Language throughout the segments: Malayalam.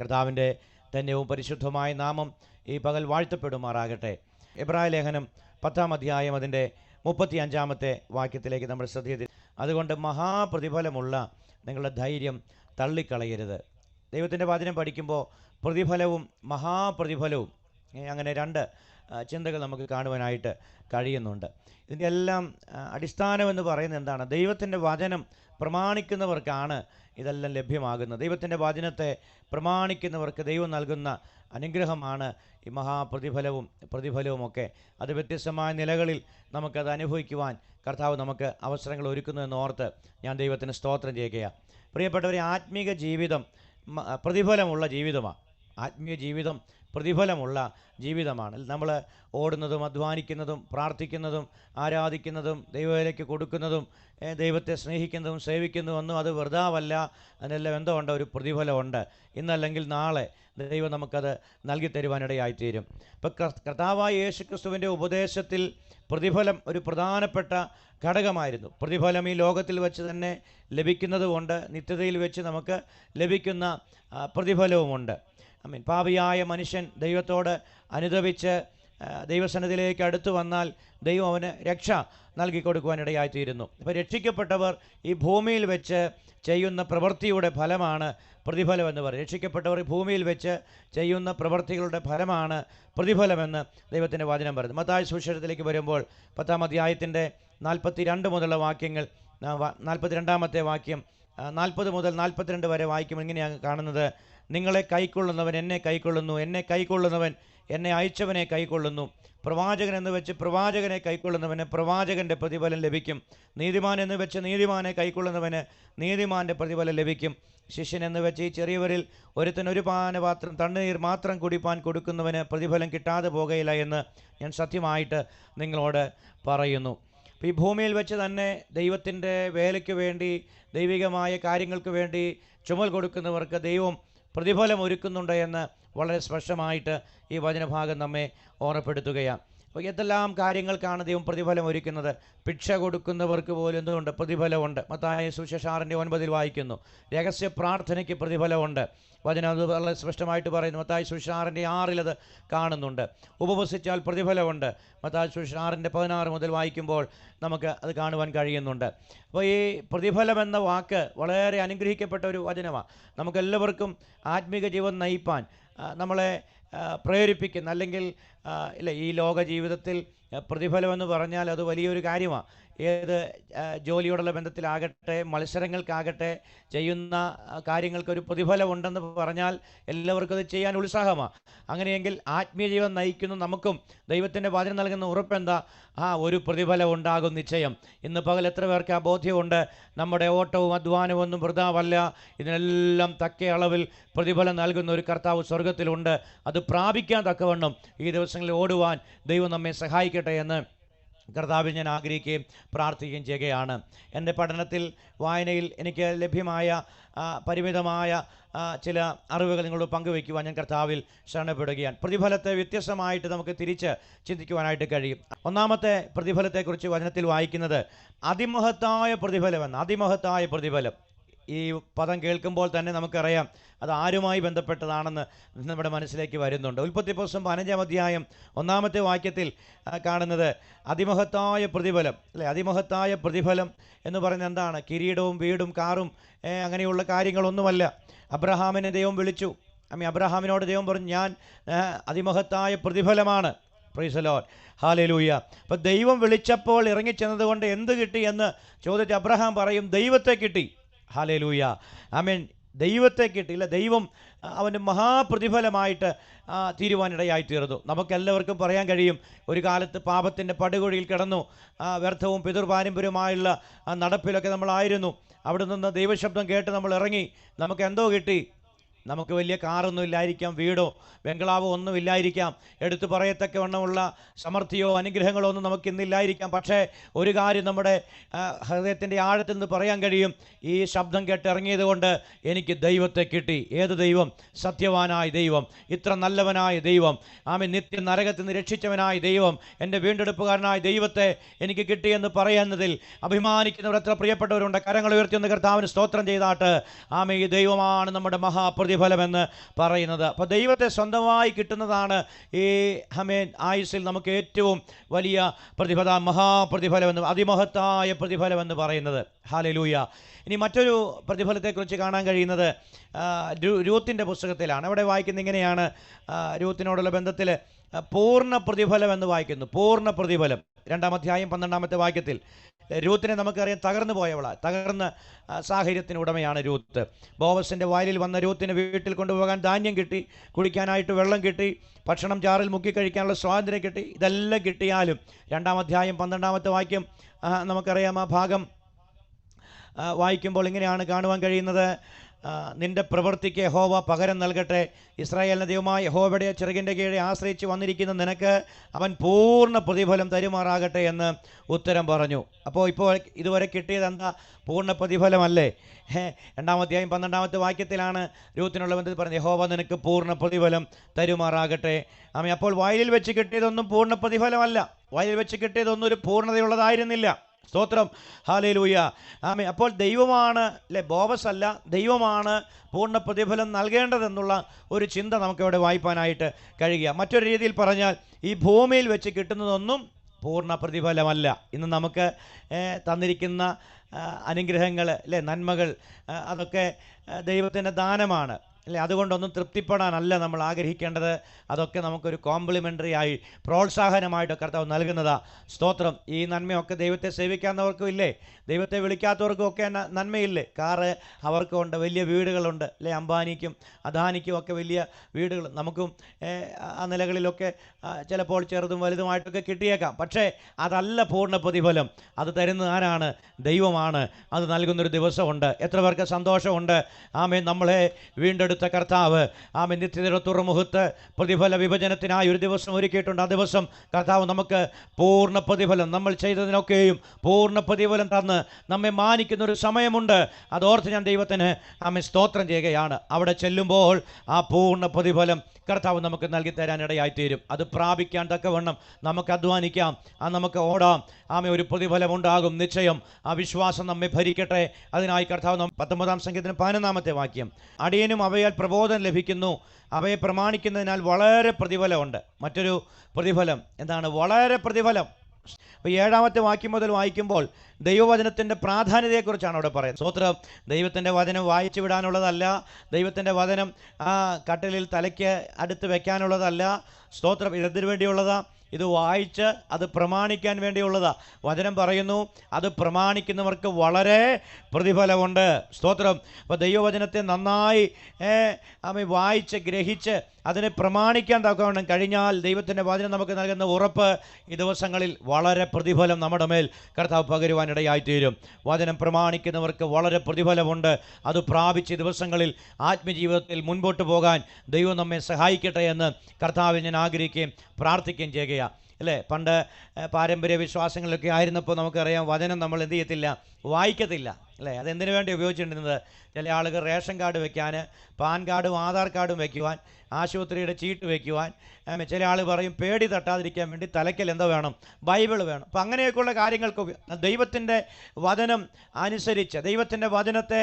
കർത്താവിന്റെ ധന്യവും പരിശുദ്ധമായ നാമം ഈ പകൽ വാഴ്ത്തപ്പെടുമാറാകട്ടെ. ഇബ്രാഹിം ലേഖനം പത്താം അധ്യായം അതിന്റെ മുപ്പത്തി അഞ്ചാമത്തെ വാക്യത്തിലേക്ക് നമ്മൾ ശ്രദ്ധിച്ചത് അതുകൊണ്ട് മഹാപ്രതിഫലമുള്ള നിങ്ങളുടെ ധൈര്യം തള്ളിക്കളയരുത്. ദൈവത്തിന്റെ വചനം പഠിക്കുമ്പോൾ പ്രതിഫലവും മഹാപ്രതിഫലവും അങ്ങനെ രണ്ട് ചിന്തകൾ നമുക്ക് കാണുവാനായിട്ട് കഴിയുന്നുണ്ട്. ഇതിന്റെ എല്ലാം അടിസ്ഥാനം അടിസ്ഥാനമെന്ന് പറയുന്നത് എന്താണ്? ദൈവത്തിന്റെ വചനം പ്രമാണിക്കുന്നവർക്കാണ് ഇതെല്ലാം ലഭ്യമാകുന്നത്. ദൈവത്തിന്റെ വചനത്തെ പ്രമാണിക്കുന്നവർക്ക് ദൈവം നൽകുന്ന അനുഗ്രഹമാണ് ഈ മഹാപ്രതിഫലവും പ്രതിഫലവുമൊക്കെ അത് വ്യത്യസ്തമായ നിലകളിൽ നമുക്കത് അനുഭവിക്കുവാൻ കർത്താവ് നമുക്ക് അവസരങ്ങൾ ഒരുക്കുന്നു എന്ന് ഓർത്ത് ഞാൻ ദൈവത്തിന് സ്തോത്രം ചെയ്യുകയാണ് പ്രിയപ്പെട്ടവരെ ആത്മീക ജീവിതം പ്രതിഫലമുള്ള ജീവിതമാണ് ആത്മീയ ജീവിതം പ്രതിഫലമുള്ള ജീവിതമാണ്. നമ്മൾ ഓടുന്നതും അധ്വാനിക്കുന്നതും പ്രാർത്ഥിക്കുന്നതും ആരാധിക്കുന്നതും ദൈവത്തിലേക്ക് കൊടുക്കുന്നതും ദൈവത്തെ സ്നേഹിക്കുന്നതും സേവിക്കുന്നതും അത് വെറുതാവല്ല അതിനെല്ലാം എന്തോ ഉണ്ട് ഒരു പ്രതിഫലമുണ്ട്. ഇന്നല്ലെങ്കിൽ നാളെ ദൈവം നമുക്കത് നൽകി തരുവാനിടയായിത്തീരും ഇപ്പം കർത്താവായ യേശു ക്രിസ്തുവിന്റെ ഉപദേശത്തിൽ പ്രതിഫലം ഒരു പ്രധാനപ്പെട്ട ഘടകമായിരുന്നു. പ്രതിഫലം ഈ ലോകത്തിൽ വെച്ച് തന്നെ ലഭിക്കുന്നതുകൊണ്ട് നിത്യതയിൽ വെച്ച് നമുക്ക് ലഭിക്കുന്ന പ്രതിഫലവുമുണ്ട്. ഐ മീൻ പാപിയായ മനുഷ്യൻ ദൈവത്തോട് അനുദപിച്ച് ആ, ദൈവസന്നിധിയിലേക്ക് അടുത്തു വന്നാൽ ദൈവം അവന് രക്ഷ നൽകി കൊടുക്കുവാനിടയായിത്തീരുന്നു ഇപ്പോൾ രക്ഷിക്കപ്പെട്ടവർ ഈ ഭൂമിയിൽ വെച്ച് ചെയ്യുന്ന പ്രവൃത്തിയുടെ ഫലമാണ് പ്രതിഫലം എന്ന് പറയും. രക്ഷിക്കപ്പെട്ടവർ ഈ ഭൂമിയിൽ വെച്ച് ചെയ്യുന്ന പ്രവൃത്തികളുടെ ഫലമാണ് പ്രതിഫലമെന്ന് ദൈവത്തിന്റെ വാചനം പറയുന്നു. മത്തായ സുവിശേഷത്തിലേക്ക് വരുമ്പോൾ പത്താം അധ്യായത്തിന്റെ നാൽപ്പത്തി രണ്ട് മുതലുള്ള വാക്യങ്ങൾ നാൽപ്പത്തി രണ്ടാമത്തെ വാക്യം നാൽപ്പത് മുതൽ നാൽപ്പത്തിരണ്ട് വരെ വായിക്കുമ്പോൾ ഇങ്ങനെയാണ് കാണുന്നത്. നിങ്ങളെ കൈക്കൊള്ളുന്നവൻ എന്നെ കൈക്കൊള്ളുന്നു എന്നെ കൈക്കൊള്ളുന്നവൻ എന്നെ അയച്ചവനെ കൈക്കൊള്ളുന്നു. പ്രവാചകൻ എന്ന് വെച്ച് പ്രവാചകനെ കൈക്കൊള്ളുന്നവന് പ്രവാചകന്റെ പ്രതിഫലം ലഭിക്കും. നീതിമാൻ എന്ന് വെച്ച് നീതിമാനെ കൈക്കൊള്ളുന്നവന് നീതിമാന്റെ പ്രതിഫലം ലഭിക്കും. ശിഷ്യൻ എന്ന് വെച്ച് ഈ ചെറിയവരിൽ ഒരുത്തൻ ഒരു പാനപാത്രം തണ്ണീർ മാത്രം കുടിപ്പാൻ കൊടുക്കുന്നവന് പ്രതിഫലം കിട്ടാതെ പോകുകയില്ല എന്ന് ഞാൻ സത്യമായിട്ട് നിങ്ങളോട് പറയുന്നു. ഈ ഭൂമിയിൽ വെച്ച് തന്നെ ദൈവത്തിന്റെ വേലയ്ക്ക് വേണ്ടി ദൈവികമായ കാര്യങ്ങൾക്ക് വേണ്ടി ചുമൽ കൊടുക്കുന്നവർക്ക് ദൈവം പ്രതിഫലം ഒരുക്കുന്നുണ്ട് എന്ന് വളരെ സ്പഷ്ടമായിട്ട് ഈ വചനഭാഗം നമ്മെ ഓർമ്മപ്പെടുത്തുകയാണ്. അപ്പോൾ എന്തെല്ലാം കാര്യങ്ങൾക്കാണ് ദൈവം പ്രതിഫലം ഒരുക്കുന്നത്? ഭിക്ഷ കൊടുക്കുന്നവർക്ക് പോലും എന്തുകൊണ്ട്? പ്രതിഫലമുണ്ട്. മത്തായ സുശേഷാറിന്റെ ഒൻപതിൽ വായിക്കുന്നു. രഹസ്യ പ്രാർത്ഥനയ്ക്ക് പ്രതിഫലമുണ്ട്. വചനം അത് വളരെ സ്പഷ്ടമായിട്ട് പറയുന്നു. മത്തായ സുഷാറിന്റെ ആറിലത് കാണുന്നുണ്ട്. ഉപവസിച്ചാൽ പ്രതിഫലമുണ്ട്. മത്തായ സുഷാറിന്റെ പതിനാറ് മുതൽ വായിക്കുമ്പോൾ നമുക്ക് അത് കാണുവാൻ കഴിയുന്നുണ്ട്. അപ്പോൾ ഈ പ്രതിഫലം എന്ന വാക്ക് വളരെ അനുഗ്രഹിക്കപ്പെട്ട ഒരു വചനമാണ്. നമുക്കെല്ലാവർക്കും ആത്മീക ജീവൻ നയിപ്പാൻ നമ്മളെ പ്രേരിപ്പിക്കുന്ന അല്ലെങ്കിൽ ഇല്ല ഈ ലോക ജീവിതത്തിൽ പ്രതിഫലം പ്രതിഫലമെന്ന് പറഞ്ഞാൽ അത് വലിയൊരു കാര്യമാണ് ഏത് ജോലിയോടുള്ള ബന്ധത്തിലാകട്ടെ മത്സരങ്ങൾക്കാകട്ടെ ചെയ്യുന്ന കാര്യങ്ങൾക്കൊരു പ്രതിഫലമുണ്ടെന്ന് പറഞ്ഞാൽ എല്ലാവർക്കും അത് ചെയ്യാൻ ഉത്സാഹമാണ് അങ്ങനെയെങ്കിൽ ആത്മീയ ജീവൻ നയിക്കുന്ന നമുക്കും ദൈവത്തിന്റെ വാചനം നൽകുന്ന ഉറപ്പെന്താ? ആ ഒരു പ്രതിഫലം ഉണ്ടാകും നിശ്ചയം. ഇന്ന് പകൽ എത്ര പേർക്ക് ആ ബോധ്യമുണ്ട്? നമ്മുടെ ഓട്ടവും അധ്വാനവും ഒന്നും വൃതാവല്ല ഇതിനെല്ലാം തക്ക അളവിൽ പ്രതിഫലം നൽകുന്ന ഒരു കർത്താവ് സ്വർഗത്തിലുണ്ട് അത് പ്രാപിക്കാൻ തക്കവണ്ണം ഈ ദിവസങ്ങളിൽ ഓടുവാൻ ദൈവം നമ്മെ സഹായിക്കട്ടെ എന്ന് കർത്താവിൽ ഞാൻ ആഗ്രഹിക്കുകയും പ്രാർത്ഥിക്കുകയും ചെയ്യുകയാണ്. എന്റെ പഠനത്തിൽ വായനയിൽ എനിക്ക് ലഭ്യമായ പരിമിതമായ ചില അറിവുകൾ നിങ്ങളോട് പങ്കുവയ്ക്കുവാൻ ഞാൻ കർത്താവിൽ ശരണപ്പെടുകയാണ്. പ്രതിഫലത്തെ വ്യത്യസ്തമായിട്ട് നമുക്ക് തിരിച്ച് ചിന്തിക്കുവാനായിട്ട് കഴിയും. ഒന്നാമത്തെ പ്രതിഫലത്തെക്കുറിച്ച് വചനത്തിൽ വായിക്കുന്നത് അതിമഹത്തായ പ്രതിഫലമെന്ന് അതിമഹത്തായ പ്രതിഫലം. ഈ പദം കേൾക്കുമ്പോൾ തന്നെ നമുക്കറിയാം അത് ആരുമായി ബന്ധപ്പെട്ടതാണെന്ന് നമ്മുടെ മനസ്സിലേക്ക് വരുന്നുണ്ട്. ഉൽപ്പത്തി പുസ്തകം പതിനഞ്ചാം അധ്യായം ഒന്നാമത്തെ വാക്യത്തിൽ കാണുന്നത് അതിമഹത്തായ പ്രതിഫലം അല്ലെ? അതിമഹത്തായ പ്രതിഫലം എന്ന് പറയുന്നത് എന്താണ്? കിരീടവും വീടും കാറും അങ്ങനെയുള്ള കാര്യങ്ങളൊന്നുമല്ല. അബ്രഹാമിനെ ദൈവം വിളിച്ചു. അമ്മ അബ്രഹാമിനോട് ദൈവം പറഞ്ഞു ഞാൻ അതിമഹത്തായ പ്രതിഫലമാണ്. പ്രൈസലോൻ ഹാലലൂയ അപ്പം ദൈവം വിളിച്ചപ്പോൾ ഇറങ്ങിച്ചെന്നതുകൊണ്ട് എന്ത് കിട്ടി എന്ന് ചോദിച്ച് അബ്രഹാം പറയും ദൈവത്തെ കിട്ടി. ഹാലലൂയ. ആമേൻ. ദൈവത്തെ കിട്ടിയില്ല. ദൈവം അവന് മഹാപ്രതിഫലമായിട്ട് തീരുവാനിടയായി തീർന്നു നമുക്കെല്ലാവർക്കും പറയാൻ കഴിയും. ഒരു കാലത്ത് പാപത്തിന്റെ പടുകുഴിയിൽ കിടന്നു വ്യർത്ഥവും പിതൃപാരമ്പര്യമായുള്ള ആ നടപ്പിലൊക്കെ നമ്മളായിരുന്നു. അവിടെ നിന്ന് ദൈവശബ്ദം കേട്ട് നമ്മൾ ഇറങ്ങി. നമുക്ക് എന്തോ കിട്ടി? നമുക്ക് വലിയ കാറൊന്നും ഇല്ലായിരിക്കാം വീടോ ബംഗ്ലാവോ ഒന്നും ഇല്ലായിരിക്കാം. എടുത്തു പറയത്തക്ക വണ്ണമുള്ള സമൃദ്ധിയോ അനുഗ്രഹങ്ങളോ ഒന്നും നമുക്ക് ഇന്നില്ലായിരിക്കാം പക്ഷേ ഒരു കാര്യം നമ്മുടെ ഹൃദയത്തിന്റെ ആഴത്തിൽ നിന്ന് പറയാൻ കഴിയും. ഈ ശബ്ദം കേട്ട് കൊണ്ട് എനിക്ക് ദൈവത്തെ കിട്ടി. ഏത് ദൈവം? സത്യവാനായ ദൈവം. ഇത്ര നല്ലവനായ ദൈവം. ആമെ നിത്യ നരകത്തിൽ നിന്ന് രക്ഷിച്ചവനായ ദൈവം. എന്റെ വീണ്ടെടുപ്പുകാരനായ ദൈവത്തെ എനിക്ക് കിട്ടിയെന്ന് പറയുന്നതിൽ അഭിമാനിക്കുന്നവർ എത്ര പ്രിയപ്പെട്ടവരുണ്ട്. കരങ്ങൾ ഉയർത്തിയൊന്ന് കർത്താവിന് സ്തോത്രം ചെയ്താട്ട്. ആമെ ഈ ദൈവമാണ് നമ്മുടെ മഹാപ്രതിഫലം പ്രതിഫലമെന്ന് പറയുന്നത്. അപ്പോൾ ദൈവത്തെ സ്വന്തമായി കിട്ടുന്നതാണ് ഈ ഹമേൻ ആയുസിൽ നമുക്ക് ഏറ്റവും വലിയ പ്രതിഫല മഹാപ്രതിഫലമെന്ന് അതിമഹത്തായ പ്രതിഫലമെന്ന് പറയുന്നത്. ഹാലലൂയ. ഇനി മറ്റൊരു പ്രതിഫലത്തെക്കുറിച്ച് കാണാൻ കഴിയുന്നത് രൂത്തിന്റെ പുസ്തകത്തിലാണ്. അവിടെ വായിക്കുന്നത് ഇങ്ങനെയാണ് രൂത്തിനോടുള്ള ബന്ധത്തിൽ പൂർണ പ്രതിഫലം എന്ന് വായിക്കുന്നു. പൂർണ പ്രതിഫലം. രണ്ടാം അധ്യായം പന്ത്രണ്ടാമത്തെ വാക്യത്തിൽ രൂത്തിനെ നമുക്കറിയാം തകർന്നു പോയവള. തകർന്ന സാഹചര്യത്തിന് ഉടമയാണ് രൂത്ത്. ബോവസിന്റെ വയലിൽ വന്ന രൂത്തിന് വീട്ടിൽ കൊണ്ടുപോകാൻ ധാന്യം കിട്ടി കുടിക്കാനായിട്ട് വെള്ളം കിട്ടി ഭക്ഷണം ചാറിൽ മുക്കി കഴിക്കാനുള്ള സ്വാതന്ത്ര്യം കിട്ടി ഇതെല്ലാം കിട്ടിയാലും രണ്ടാം അധ്യായം പന്ത്രണ്ടാമത്തെ വാക്യം നമുക്കറിയാം ആ ഭാഗം വായിക്കുമ്പോൾ ഇങ്ങനെയാണ് കാണുവാൻ കഴിയുന്നത്. നിന്റെ പ്രവൃത്തിക്ക് യഹോവ പകരം നൽകട്ടെ. ഇസ്രായേലിന്റെ ദൈവമായ യഹോവയുടെ ചെറുകിന്റെ കീഴെ ആശ്രയിച്ച് വന്നിരിക്കുന്ന നിനക്ക് അവൻ പൂർണ പ്രതിഫലം തരുമാറാകട്ടെ എന്ന് ഉത്തരം പറഞ്ഞു. അപ്പോൾ ഇപ്പോൾ ഇതുവരെ കിട്ടിയത് എന്താ? പൂർണ പ്രതിഫലമല്ലേ? ഹേ, രണ്ടാമത്തെയായും പന്ത്രണ്ടാമത്തെ വാക്യത്തിലാണ് രൂപത്തിനുള്ള ബന്ധത്തിൽ പറഞ്ഞത്. യഹോവ നിനക്ക് പൂർണ പ്രതിഫലം തരുമാറാകട്ടെ. ആമേ അപ്പോൾ വയലിൽ വെച്ച് കിട്ടിയതൊന്നും പൂർണ പ്രതിഫലമല്ല. വയലിൽ വെച്ച് കിട്ടിയതൊന്നും ഒരു പൂർണതയുള്ളതായിരുന്നില്ല. സ്തോത്രം. ഹാലയിലൂയ ആമേ അപ്പോൾ ദൈവമാണ് അല്ലെ ബോബസ് അല്ല ദൈവമാണ് പൂർണ പ്രതിഫലം നൽകേണ്ടതെന്നുള്ള ഒരു ചിന്ത നമുക്കിവിടെ വായിപ്പാനായിട്ട് കഴിയുക. മറ്റൊരു രീതിയിൽ പറഞ്ഞാൽ ഈ ഭൂമിയിൽ വെച്ച് കിട്ടുന്നതൊന്നും പൂർണ പ്രതിഫലമല്ല. ഇന്ന് നമുക്ക് തന്നിരിക്കുന്ന അനുഗ്രഹങ്ങൾ അല്ലെ നന്മകൾ അതൊക്കെ ദൈവത്തിന്റെ ദാനമാണ്. അല്ലേ? അതുകൊണ്ടൊന്നും തൃപ്തിപ്പെടാനല്ല നമ്മൾ ആഗ്രഹിക്കേണ്ടത്. അതൊക്കെ നമുക്കൊരു കോംപ്ലിമെന്ററി ആയി പ്രോത്സാഹനമായിട്ട് കർത്താവ് നൽകുന്നതാ. സ്തോത്രം. ഈ നന്മയൊക്കെ ദൈവത്തെ സേവിക്കാവുന്നവർക്കും ഇല്ലേ? ദൈവത്തെ വിളിക്കാത്തവർക്കും ഒക്കെ നന്മയില്ലേ? കാറ് അവർക്കുണ്ട് വലിയ വീടുകളുണ്ട് അല്ലെ? അംബാനിക്കും അദാനിക്കും ഒക്കെ വലിയ വീടുകൾ. നമുക്കും ആ നിലകളിലൊക്കെ ചിലപ്പോൾ ചെറുതും വലുതുമായിട്ടൊക്കെ കിട്ടിയേക്കാം. പക്ഷേ അതല്ല പൂർണ പ്രതിഫലം. അത് തരുന്നത് ആരാണ്? ദൈവമാണ്. അത് നൽകുന്നൊരു ദിവസമുണ്ട്. എത്ര പേർക്ക് സന്തോഷമുണ്ട്? ആമേ നമ്മളെ വീണ്ടെടുത്ത കർത്താവ് ആമേ നിത്യതയുടെ തുറമുഖത്ത് പ്രതിഫല വിഭജനത്തിനായി ഒരു ദിവസം ഒരുക്കിയിട്ടുണ്ട്. ആ ദിവസം കർത്താവ് നമുക്ക് പൂർണ പ്രതിഫലം നമ്മൾ ചെയ്തതിനൊക്കെയും പൂർണ പ്രതിഫലം തന്ന് നമ്മെ മാനിക്കുന്ന ഒരു സമയമുണ്ട്. അതോർത്ത് ഞാൻ ദൈവത്തിന് ആമേ സ്തോത്രം ചെയ്യുകയാണ്. അവിടെ ചെല്ലുമ്പോൾ ആ പൂർണ പ്രതിഫലം കർത്താവ് നമുക്ക് നൽകി തരാൻ ഇടയായിത്തീരും അത് പ്രാപിക്കാൻ തക്കവണ്ണം നമുക്ക് അധ്വാനിക്കാം. ആ നമുക്ക് ഓടാം. ആമേ ഒരു പ്രതിഫലം ഉണ്ടാകും. നിശ്ചയം. ആ വിശ്വാസം നമ്മെ ഭരിക്കട്ടെ. അതിനായി കർത്താവ് പത്തൊമ്പതാം സംഖ്യത്തിന് പതിനൊന്നാമത്തെ വാക്യം. അടിയനും അവയാൽ പ്രബോധനം ലഭിക്കുന്നു. അവയെ പ്രമാണിക്കുന്നതിനാൽ വളരെ പ്രതിഫലമുണ്ട്. മറ്റൊരു പ്രതിഫലം. എന്താണ്? വളരെ പ്രതിഫലം. അപ്പോൾ ഏഴാമത്തെ വാക്യം മുതൽ വായിക്കുമ്പോൾ ദൈവവചനത്തിന്റെ പ്രാധാന്യതയെക്കുറിച്ചാണ് അവിടെ പറയുന്നത്. സ്തോത്രം. ദൈവത്തിന്റെ വചനം വായിച്ചു വിടാനുള്ളതല്ല. ദൈവത്തിന്റെ വചനം ആ കട്ടിലിൽ തലയ്ക്ക് അടുത്ത് വെക്കാനുള്ളതല്ല. സ്തോത്രം. ഇതിനു വേണ്ടിയുള്ളതാ. ഇത് വായിച്ച് അത് പ്രമാണിക്കാൻ വേണ്ടിയുള്ളതാ. വചനം പറയുന്നു അത് പ്രമാണിക്കുന്നവർക്ക് വളരെ പ്രതിഫലമുണ്ട്. സ്തോത്രം. അപ്പോൾ ദൈവവചനത്തെ നന്നായി അമ്മ വായിച്ച് ഗ്രഹിച്ച് അതിനെ പ്രമാണിക്കാൻ തക്കവണ്ണം കഴിഞ്ഞാൽ ദൈവത്തിന്റെ വചനം നമുക്ക് നൽകുന്ന ഉറപ്പ് ഈ ദിവസങ്ങളിൽ വളരെ പ്രതിഫലം നമ്മുടെ മേൽ കർത്താവ് പകരുവാനിടയായിത്തീരും. വചനം പ്രമാണിക്കുന്നവർക്ക് വളരെ പ്രതിഫലമുണ്ട്. അത് പ്രാപിച്ച് ദിവസങ്ങളിൽ ആത്മജീവിതത്തിൽ മുൻപോട്ട് പോകാൻ ദൈവം നമ്മെ സഹായിക്കട്ടെ എന്ന് കർത്താവിൽ ഞാൻ ആഗ്രഹിക്കുകയും പ്രാർത്ഥിക്കുകയും ചെയ്യുകയാണ്. അല്ലേ? പണ്ട് പാരമ്പര്യ വിശ്വാസങ്ങളിലൊക്കെ ആയിരുന്നപ്പോൾ നമുക്കറിയാം വചനം നമ്മൾ എന്ത് ചെയ്യത്തില്ല? വായിക്കത്തില്ല. അല്ലേ? അതെന്തിനു വേണ്ടി ഉപയോഗിച്ചിട്ടുണ്ടെന്നത്? ചില ആളുകൾ റേഷൻ കാർഡ് വെക്കാൻ പാൻ കാർഡും ആധാർ കാർഡും വെക്കുവാൻ ആശുപത്രിയുടെ ചീട്ട് വയ്ക്കുവാൻ ചില ആൾ പറയും പേടി തട്ടാതിരിക്കാൻ വേണ്ടി തലയ്ക്കൽ എന്തോ വേണം ബൈബിൾ വേണം. അപ്പം അങ്ങനെയൊക്കെയുള്ള കാര്യങ്ങൾക്ക് ദൈവത്തിന്റെ വചനം അനുസരിച്ച് ദൈവത്തിന്റെ വചനത്തെ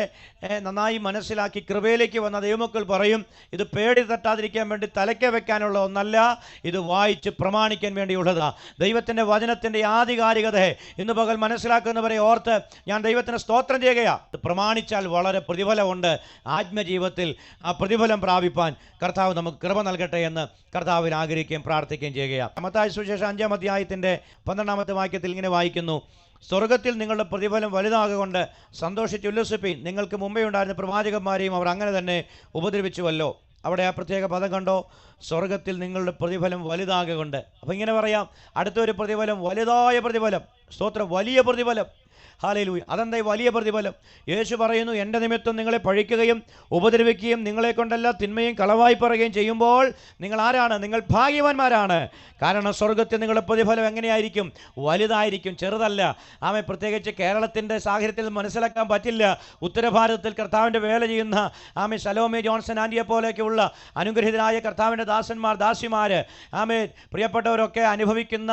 നന്നായി മനസ്സിലാക്കി കൃപയിലേക്ക് വന്ന ദൈവമക്കൾ പറയും ഇത് പേടി തട്ടാതിരിക്കാൻ വേണ്ടി തലയ്ക്ക വെക്കാനുള്ള ഒന്നല്ല ഇത് വായിച്ച് പ്രമാണിക്കാൻ വേണ്ടിയുള്ളതാണ് ദൈവത്തിന്റെ വചനത്തിന്റെ ആധികാരികതയെ ഇന്ന് പകൽ മനസ്സിലാക്കുന്നവരെ ഓർത്ത് ഞാൻ ദൈവത്തിന് സ്തോത്രം ചെയ്യുകയാണ് ഇത് പ്രമാണിച്ചാൽ വളരെ പ്രതിഫലമുണ്ട് ആത്മജീവിതത്തിൽ ആ പ്രതിഫലം പ്രാപിപ്പാൻ കർത്താവ് നമുക്ക് കൃപ നൽകട്ടെ എന്ന് കർത്താവിൽ ആഗ്രഹിക്കുകയും പ്രാർത്ഥിക്കുകയും ചെയ്യുകയാണ് മത്തായ സുശേഷം അഞ്ചാം അധ്യായത്തിന്റെ പന്ത്രണ്ടാമത്തെ വാക്യത്തിൽ ഇങ്ങനെ വായിക്കുന്നു. സ്വർഗത്തിൽ നിങ്ങളുടെ പ്രതിഫലം വലുതാകൊണ്ട് സന്തോഷിച്ച് ഉല്ലസിപ്പി. നിങ്ങൾക്ക് മുമ്പേ ഉണ്ടായിരുന്ന പ്രവാചകന്മാരെയും അവർ അങ്ങനെ തന്നെ ഉപദ്രവിച്ചുവല്ലോ. അവിടെ ആ പ്രത്യേക പദം കണ്ടോ? സ്വർഗത്തിൽ നിങ്ങളുടെ പ്രതിഫലം വലുതാകൊണ്ട്. അപ്പം ഇങ്ങനെ പറയാം. അടുത്തൊരു പ്രതിഫലം വലുതായ പ്രതിഫലം. സ്തോത്രം വലിയ പ്രതിഫലം. ഹാലയിലൂയ അതെന്താ വലിയ പ്രതിഫലം? യേശു പറയുന്നു എന്റെ നിമിത്തം നിങ്ങളെ പഴിക്കുകയും ഉപദ്രവിക്കുകയും നിങ്ങളെ കൊണ്ടല്ല തിന്മയും കളവായി പറയുകയും ചെയ്യുമ്പോൾ നിങ്ങൾ ആരാണ്? നിങ്ങൾ ഭാഗ്യവാന്മാരാണ്. കാരണം സ്വർഗത്തിൽ നിങ്ങളുടെ പ്രതിഫലം എങ്ങനെയായിരിക്കും? വലുതായിരിക്കും ചെറുതല്ല. ആമെ പ്രത്യേകിച്ച് കേരളത്തിന്റെ സാഹചര്യത്തിൽ മനസ്സിലാക്കാൻ പറ്റില്ല. ഉത്തരഭാരതത്തിൽ കർത്താവിന്റെ വേല ചെയ്യുന്ന ആമെ സലോമി ജോൺസൺ ആന്റിയെ പോലെയൊക്കെയുള്ള അനുഗ്രഹീതരായ കർത്താവിന്റെ ദാസന്മാർ ദാസിമാർ ആമേ പ്രിയപ്പെട്ടവരൊക്കെ അനുഭവിക്കുന്ന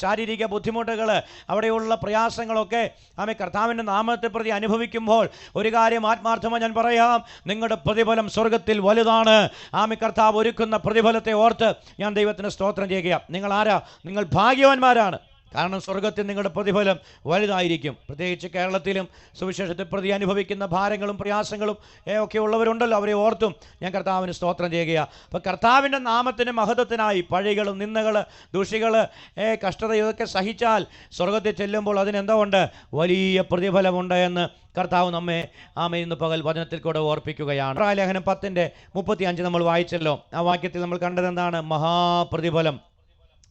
ശാരീരിക ബുദ്ധിമുട്ടുകൾ അവിടെയുള്ള പ്രയാസങ്ങളൊക്കെ ആമേ കർത്താവിന്റെ നാമത്തെ പ്രതി അനുഭവിക്കുമ്പോൾ ഒരു കാര്യം ആത്മാർത്ഥമായി ഞാൻ പറയാം. നിങ്ങളുടെ പ്രതിഫലം സ്വർഗത്തിൽ വലുതാണ്. ആമി കർത്താവ് ഒരുക്കുന്ന പ്രതിഫലത്തെ ഓർത്ത് ഞാൻ ദൈവത്തിന് സ്തോത്രം ചെയ്യുക നിങ്ങൾ ആരാ? നിങ്ങൾ ഭാഗ്യവാന്മാരാണ്. കാരണം സ്വർഗത്തിൽ നിങ്ങളുടെ പ്രതിഫലം വലുതായിരിക്കും. പ്രത്യേകിച്ച് കേരളത്തിലും സുവിശേഷത്തെ പ്രതി അനുഭവിക്കുന്ന ഭാരങ്ങളും പ്രയാസങ്ങളും ഒക്കെ ഉള്ളവരുണ്ടല്ലോ. അവരെ ഓർത്തും ഞാൻ കർത്താവിന് സ്തോത്രം ചെയ്യുക അപ്പോൾ കർത്താവിന്റെ നാമത്തിന് മഹത്വത്തിനായി പഴികളും നിന്ദകൾ ദുഷികൾ കഷ്ടത ഇതൊക്കെ സഹിച്ചാൽ സ്വർഗത്തിൽ ചെല്ലുമ്പോൾ അതിനെന്തോ ഉണ്ട്? വലിയ പ്രതിഫലമുണ്ട് എന്ന് കർത്താവ് നമ്മെ ആമ ഇന്ന് പകൽ വചനത്തിൽ കൂടെ ഓർപ്പിക്കുകയാണ്. ലേഖനം പത്തിന്റെ മുപ്പത്തി അഞ്ച് നമ്മൾ വായിച്ചല്ലോ. ആ വാക്യത്തിൽ നമ്മൾ കണ്ടത് എന്താണ് മഹാപ്രതിഫലം.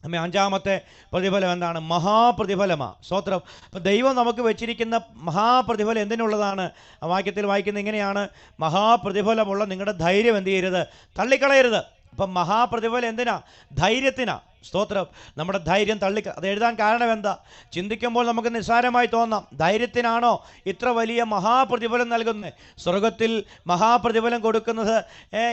നമ്മെ അഞ്ചാമത്തെ പ്രതിഫലം എന്താണ്? മഹാപ്രതിഫലമാണ് സ്തോത്രം. അപ്പം ദൈവം നമുക്ക് വെച്ചിരിക്കുന്ന മഹാപ്രതിഫലം എന്തിനുള്ളതാണ്? ആ വാക്യത്തിൽ വായിക്കുന്നത് ഇങ്ങനെയാണ്. മഹാപ്രതിഫലമുള്ള നിങ്ങളുടെ ധൈര്യം എന്ത് ചെയ്യരുത്? തള്ളിക്കളയരുത്. അപ്പം മഹാപ്രതിഫലം എന്തിനാ? ധൈര്യത്തിനാ. സ്തോത്രം. നമ്മുടെ ധൈര്യം തള്ളി അത് എഴുതാൻ കാരണം എന്താ? ചിന്തിക്കുമ്പോൾ നമുക്ക് നിസ്സാരമായി തോന്നാം. ധൈര്യത്തിനാണോ ഇത്ര വലിയ മഹാപ്രതിഫലം നൽകുന്നത്? സ്വർഗത്തിൽ മഹാപ്രതിഫലം കൊടുക്കുന്നത്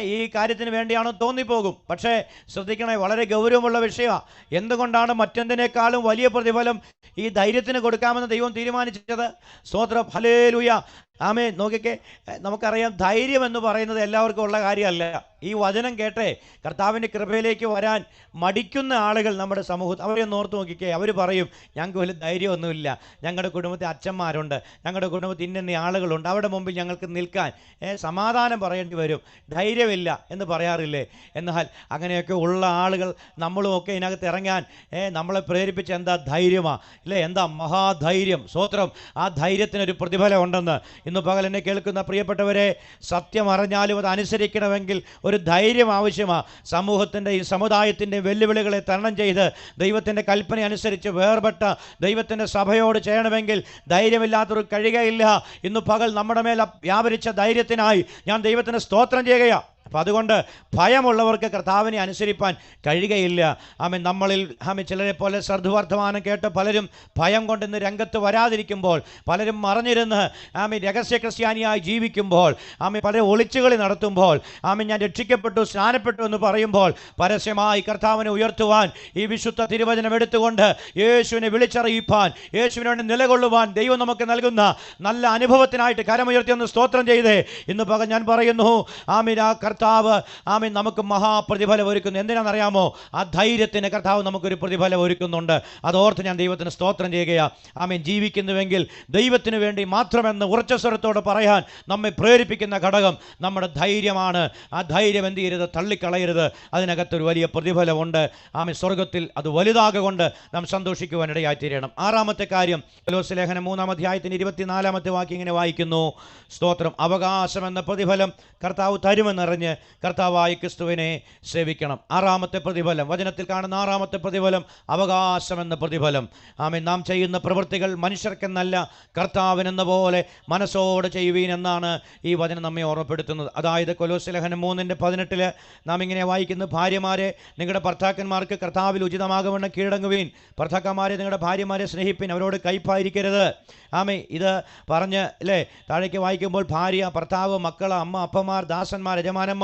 ഈ കാര്യത്തിന് വേണ്ടിയാണോ തോന്നിപ്പോകും? പക്ഷേ ശ്രദ്ധിക്കണേ വളരെ ഗൗരവമുള്ള വിഷയമാണ് എന്തുകൊണ്ടാണ് മറ്റെന്തിനേക്കാളും വലിയ പ്രതിഫലം ഈ ധൈര്യത്തിന് കൊടുക്കാമെന്ന് ദൈവം തീരുമാനിച്ചത്? സ്തോത്രം. ഹലേലുയ ആമേ നോക്കിക്കേ നമുക്കറിയാം ധൈര്യം എന്ന് പറയുന്നത് എല്ലാവർക്കും ഉള്ള കാര്യമല്ല. ഈ വചനം കേട്ടേ കർത്താവിന്റെ കൃപയിലേക്ക് വരാൻ മടിക്കുന്ന ആളുകൾ നമ്മുടെ സമൂഹത്തിൽ അവരെ ഓർത്ത് നോക്കിക്കേ. അവർ പറയും ഞങ്ങൾക്ക് വലിയ ധൈര്യമൊന്നുമില്ല. ഞങ്ങളുടെ കുടുംബത്തിൽ അച്ഛന്മാരുണ്ട്. ഞങ്ങളുടെ കുടുംബത്തിൽ ഇന്ന ആളുകളുണ്ട്. അവരുടെ മുമ്പിൽ ഞങ്ങൾക്ക് നിൽക്കാൻ സമാധാനം പറയേണ്ടി വരും. ധൈര്യമില്ല എന്ന് പറയാറില്ലേ? എന്നാൽ അങ്ങനെയൊക്കെ ഉള്ള ആളുകൾ നമ്മളുമൊക്കെ ഇതിനകത്ത് ഇറങ്ങാൻ നമ്മളെ പ്രേരിപ്പിച്ച എന്താ ധൈര്യമാണ് ഇല്ലേ? എന്താ മഹാധൈര്യം? സ്വോത്രം ആ ധൈര്യത്തിനൊരു പ്രതിഫലം ഉണ്ടെന്ന് ഇന്ന് പകൽ എന്നെ കേൾക്കുന്ന പ്രിയപ്പെട്ടവരെ സത്യം അറിഞ്ഞാലും അത് അനുസരിക്കണമെങ്കിൽ ഒരു ധൈര്യം ആവശ്യമാണ് സമൂഹത്തിന്റെ ഈ സമുദായത്തിന്റെ വെല്ലുവിളികളെ തരണം ചെയ്ത് ദൈവത്തിന്റെ കൽപ്പന അനുസരിച്ച് വേർപെട്ട ദൈവത്തിന്റെ സഭയോട് ചെയ്യണമെങ്കിൽ ധൈര്യമില്ലാത്തൊരു കഴിയുകയില്ല ഇന്ന് പകൽ നമ്മുടെ മേൽ വ്യാപരിച്ച ധൈര്യത്തിനായി ഞാൻ ദൈവത്തിന് സ്തോത്രം ചെയ്യുകയാണ് അപ്പം അതുകൊണ്ട് ഭയമുള്ളവർക്ക് കർത്താവിനെ അനുസരിപ്പാൻ കഴിയുകയില്ല. ആമൻ നമ്മളിൽ ആമേ ചിലരെ പോലെ സർദ്ധവർദ്ധമാനം കേട്ട് പലരും ഭയം കൊണ്ട് ഇന്ന് രംഗത്ത് വരാതിരിക്കുമ്പോൾ പലരും മറഞ്ഞിരുന്ന് ആമി രഹസ്യ ക്രിസ്ത്യാനിയായി ജീവിക്കുമ്പോൾ ആമൻ പല ഒളിച്ചുകളി നടത്തുമ്പോൾ ആമൻ ഞാൻ രക്ഷിക്കപ്പെട്ടു സ്നാനപ്പെട്ടു എന്ന് പറയുമ്പോൾ പരസ്യമായി കർത്താവിനെ ഉയർത്തുവാൻ ഈ വിശുദ്ധ തിരുവചനം എടുത്തുകൊണ്ട് യേശുവിനെ വിളിച്ചറിയിപ്പാൻ യേശുവിനെ വേണ്ടി നിലകൊള്ളുവാൻ ദൈവം നമുക്ക് നൽകുന്ന നല്ല അനുഭവത്തിനായിട്ട് കരമുയർത്തി ഒന്ന് സ്തോത്രം ചെയ്തേ. ഇന്ന് പകൽ ഞാൻ പറയുന്നു ആമീൻ ആ കർത്താവ് ആമീൻ നമുക്ക് മഹാപ്രതിഫലം ഒരുക്കുന്നു. എന്തിനാണെന്നറിയാമോ? ആ ധൈര്യത്തിന് കർത്താവ് നമുക്കൊരു പ്രതിഫലം ഒരുക്കുന്നുണ്ട്. അതോർത്ത് ഞാൻ ദൈവത്തിന് സ്തോത്രം ചെയ്യുകയാണ് ആമീൻ ജീവിക്കുന്നുവെങ്കിൽ ദൈവത്തിന് വേണ്ടി മാത്രമെന്ന് ഉറച്ച സ്വരത്തോട് പറയാൻ നമ്മെ പ്രേരിപ്പിക്കുന്ന ഘടകം നമ്മുടെ ധൈര്യമാണ്. ആ ധൈര്യം എന്ത് ചെയ്യരുത്? തള്ളിക്കളയരുത്. അതിനകത്തൊരു വലിയ പ്രതിഫലമുണ്ട്. ആമീൻ സ്വർഗത്തിൽ അത് വലുതാകൊണ്ട് നാം സന്തോഷിക്കുവാൻ ഇടയായിത്തീരണം. ആറാമത്തെ കാര്യം ലോസ് ലേഖനം മൂന്നാം അധ്യായത്തിന് ഇരുപത്തിനാലാമത്തെ വാക്യം ഇങ്ങനെ വായിക്കുന്നു. സ്തോത്രം അവകാശം എന്ന പ്രതിഫലം കർത്താവ് തരുമെന്നറിഞ്ഞ് കർത്താവായ ക്രിസ്തുവിനെ സേവിക്കണം. ആറാമത്തെ പ്രതിഫലം. വചനത്തിൽ കാണുന്ന ആറാമത്തെ പ്രതിഫലം അവകാശം എന്ന പ്രതിഫലം. ആമേ നാം ചെയ്യുന്ന പ്രവൃത്തികൾ മനുഷ്യർക്കെന്നല്ല കർത്താവിനെന്ന പോലെ മനസ്സോടെ ചെയ്യുവീൻ എന്നാണ് ഈ വചനം നമ്മെ ഓർമ്മപ്പെടുത്തുന്നത്. അതായത് കൊലോസ്ലഹനം മൂന്നിന്റെ പതിനെട്ടിൽ നാം ഇങ്ങനെ വായിക്കുന്നു ഭാര്യമാരെ നിങ്ങളുടെ ഭർത്താക്കന്മാർക്ക് കർത്താവിൽ ഉചിതമാകുമെന്ന് കീഴടങ്ങുവീൻ. ഭർത്താക്കന്മാരെ നിങ്ങളുടെ ഭാര്യമാരെ സ്നേഹിപ്പിൻ അവരോട് കയ്പായിരിക്കരുത്. ആമേ ഇത് പറഞ്ഞ് അല്ലേ താഴേക്ക് വായിക്കുമ്പോൾ ഭാര്യ ഭർത്താവ് മക്കൾ അമ്മ അപ്പന്മാർ ദാസന്മാർ യജമാനന്മാർ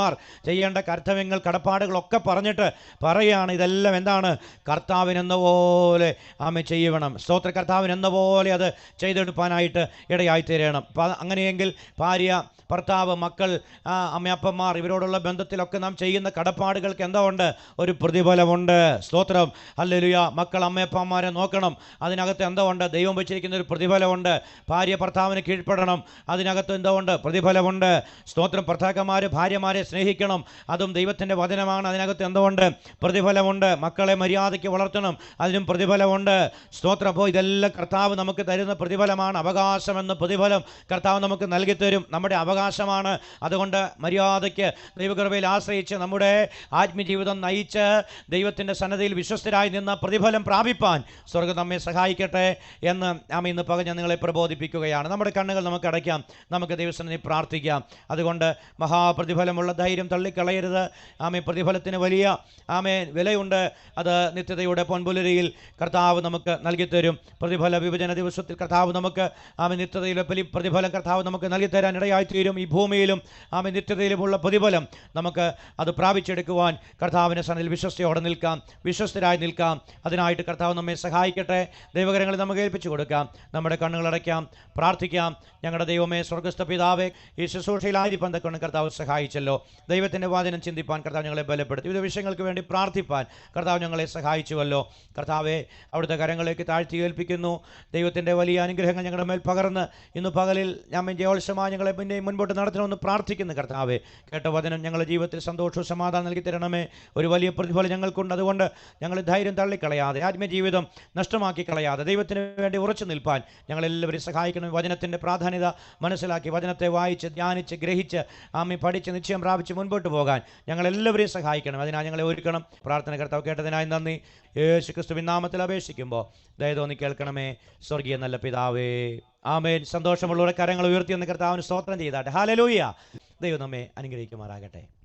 ചെയ്യേണ്ട കർത്തവ്യങ്ങൾ കടപ്പാടുകളൊക്കെ പറഞ്ഞിട്ട് പറയുകയാണ് ഇതെല്ലാം എന്താണ്? കർത്താവിനെന്ന പോലെ ആമ ചെയ്യണം. സ്തോത്ര കർത്താവിനെന്ന പോലെ അത് ചെയ്തെടുപ്പാനായിട്ട് ഇടയായി തീരണം അപ്പം അത് അങ്ങനെയെങ്കിൽ ഭാര്യ ഭർത്താവ് മക്കൾ അമ്മയപ്പന്മാർ ഇവരോടുള്ള ബന്ധത്തിലൊക്കെ നാം ചെയ്യുന്ന കടപ്പാടുകൾക്ക് എന്താ ഉണ്ട്? ഒരു പ്രതിഫലമുണ്ട്. സ്തോത്രം. അല്ലെലുയ മക്കൾ അമ്മയപ്പന്മാരെ നോക്കണം. അതിനകത്ത് എന്താ ഉണ്ട്? ദൈവം വെച്ചിരിക്കുന്ന ഒരു പ്രതിഫലമുണ്ട്. ഭാര്യ ഭർത്താവിന് കീഴ്പ്പെടണം. അതിനകത്ത് എന്താ ഉണ്ട്? പ്രതിഫലമുണ്ട്. സ്തോത്രം. ഭർത്താക്കന്മാർ ഭാര്യമാരെ സ്നേഹിക്കണം. അതും ദൈവത്തിന്റെ വചനമാണ്. അതിനകത്ത് എന്തുകൊണ്ട്? പ്രതിഫലമുണ്ട്. മക്കളെ മര്യാദയ്ക്ക് വളർത്തണം. അതിനും പ്രതിഫലമുണ്ട്. സ്തോത്രം. അപ്പോൾ ഇതെല്ലാം കർത്താവ് നമുക്ക് തരുന്ന പ്രതിഫലമാണ്. അവകാശം എന്ന പ്രതിഫലം കർത്താവ് നമുക്ക് നൽകി തരും. നമ്മുടെ അവകാശമാണ്. അതുകൊണ്ട് മര്യാദയ്ക്ക് ദൈവകൃപയിൽ ആശ്രയിച്ച് നമ്മുടെ ആത്മജീവിതം നയിച്ച് ദൈവത്തിന്റെ സന്നദ്ധയിൽ വിശ്വസ്തരായി നിന്ന പ്രതിഫലം പ്രാപിപ്പാൻ സ്വർഗം നമ്മെ സഹായിക്കട്ടെ എന്ന് നാം ഇന്ന് പകൽ ഞാൻ നിങ്ങളെ പ്രബോധിപ്പിക്കുകയാണ്. നമ്മുടെ കണ്ണുകൾ നമുക്ക് അടയ്ക്കാം. നമുക്ക് ദൈവസന്നിധി പ്രാർത്ഥിക്കാം. അതുകൊണ്ട് മഹാപ്രതിഫലമുള്ള ചെയ്യാനുള്ള ധൈര്യം തള്ളിക്കളയരുത്. ആമേ പ്രതിഫലത്തിന് വലിയ ആമേ വിലയുണ്ട്. അത് നിത്യതയുടെ പൊൻപുലരിയിൽ കർത്താവ് നമുക്ക് നൽകിത്തരും. പ്രതിഫല വിഭജന ദിവസത്തിൽ കർത്താവ് നമുക്ക് ആമേ നിത്യതയിലെ വലിയ പ്രതിഫലം കർത്താവ് നമുക്ക് നൽകിത്തരാൻ ഇടയായിത്തീരും. ഈ ഭൂമിയിലും ആമേ നിത്യതയിലുമുള്ള പ്രതിഫലം നമുക്ക് അത് പ്രാപിച്ചെടുക്കുവാൻ കർത്താവിന്റെ സന്നിധിയിൽ വിശ്വസ്തയോടെ നിൽക്കാം. വിശ്വസ്തരായി നിൽക്കാം. അതിനായിട്ട് കർത്താവ് നമ്മെ സഹായിക്കട്ടെ. ദൈവകരങ്ങളിൽ നമുക്ക് ഏൽപ്പിച്ചു കൊടുക്കാം. നമ്മുടെ കണ്ണുകളടയ്ക്കാം പ്രാർത്ഥിക്കാം. ഞങ്ങളുടെ ദൈവമേ സ്വർഗസ്ഥ പിതാവേ ഈ ശുശ്രൂഷയിലായി തക്കൊണ്ട് കർത്താവ് സഹായിച്ചല്ലോ. ദൈവത്തിന്റെ വാചനം ചിന്തിപ്പാൻ കർത്താവ് ഞങ്ങളെ ബലപ്പെടുത്തി. വിവിധ വിഷയങ്ങൾക്ക് വേണ്ടി പ്രാർത്ഥിപ്പാൻ കർത്താവ് ഞങ്ങളെ സഹായിച്ചുവല്ലോ. കർത്താവെ അവിടുത്തെ കരങ്ങളിലേക്ക് താഴ്ത്തി ഏൽപ്പിക്കുന്നു. ദൈവത്തിന്റെ വലിയ അനുഗ്രഹങ്ങൾ ഞങ്ങളുടെ മേൽ പകർന്ന് ഇന്ന് പകലിൽ ഞാൻ ജയോത്സവമായി ഞങ്ങളെ പിന്നെ മുൻപോട്ട് നടത്തണമെന്ന് പ്രാർത്ഥിക്കുന്നു കർത്താവെ. കേട്ട വചനം ഞങ്ങളുടെ ജീവിതത്തിൽ സന്തോഷവും സമാധാനം നൽകി തരണമേ. ഒരു വലിയ പ്രതിഫലം ഞങ്ങൾക്കുണ്ട്. അതുകൊണ്ട് ഞങ്ങൾ ധൈര്യം തള്ളിക്കളയാതെ ആത്മജീവിതം നഷ്ടമാക്കി കളയാതെ ദൈവത്തിന് വേണ്ടി ഉറച്ചു നിൽപ്പാൻ ഞങ്ങളെല്ലാവരും സഹായിക്കണം വചനത്തിന്റെ പ്രാധാന്യത മനസ്സിലാക്കി വചനത്തെ വായിച്ച് ധ്യാനിച്ച് ഗ്രഹിച്ച് ആമി പഠിച്ച് നിശ്ചയം പ്രാപിച്ച് മുൻപോട്ട് പോകാൻ ഞങ്ങളെല്ലാവരെയും സഹായിക്കണം. അതിനാൽ ഞങ്ങളെ ഒരുക്കണം. പ്രാർത്ഥന കർത്താവ് കേട്ടതിനായി നന്ദി. യേശു ക്രിസ്തുവിൻ നാമത്തിൽ അപേക്ഷിക്കുമ്പോൾ ദയതോന്നി കേൾക്കണമേ. സ്വർഗീയ നല്ല പിതാവേ. ആമേൻ. സന്തോഷമുള്ളവരുടെ കരങ്ങൾ ഉയർത്തി എന്ന് കർത്താവിന് സ്തോത്രം ചെയ്താട്ടെ. ഹാലലൂയ ദൈവം നമ്മെ അനുഗ്രഹിക്കുമാറാകട്ടെ.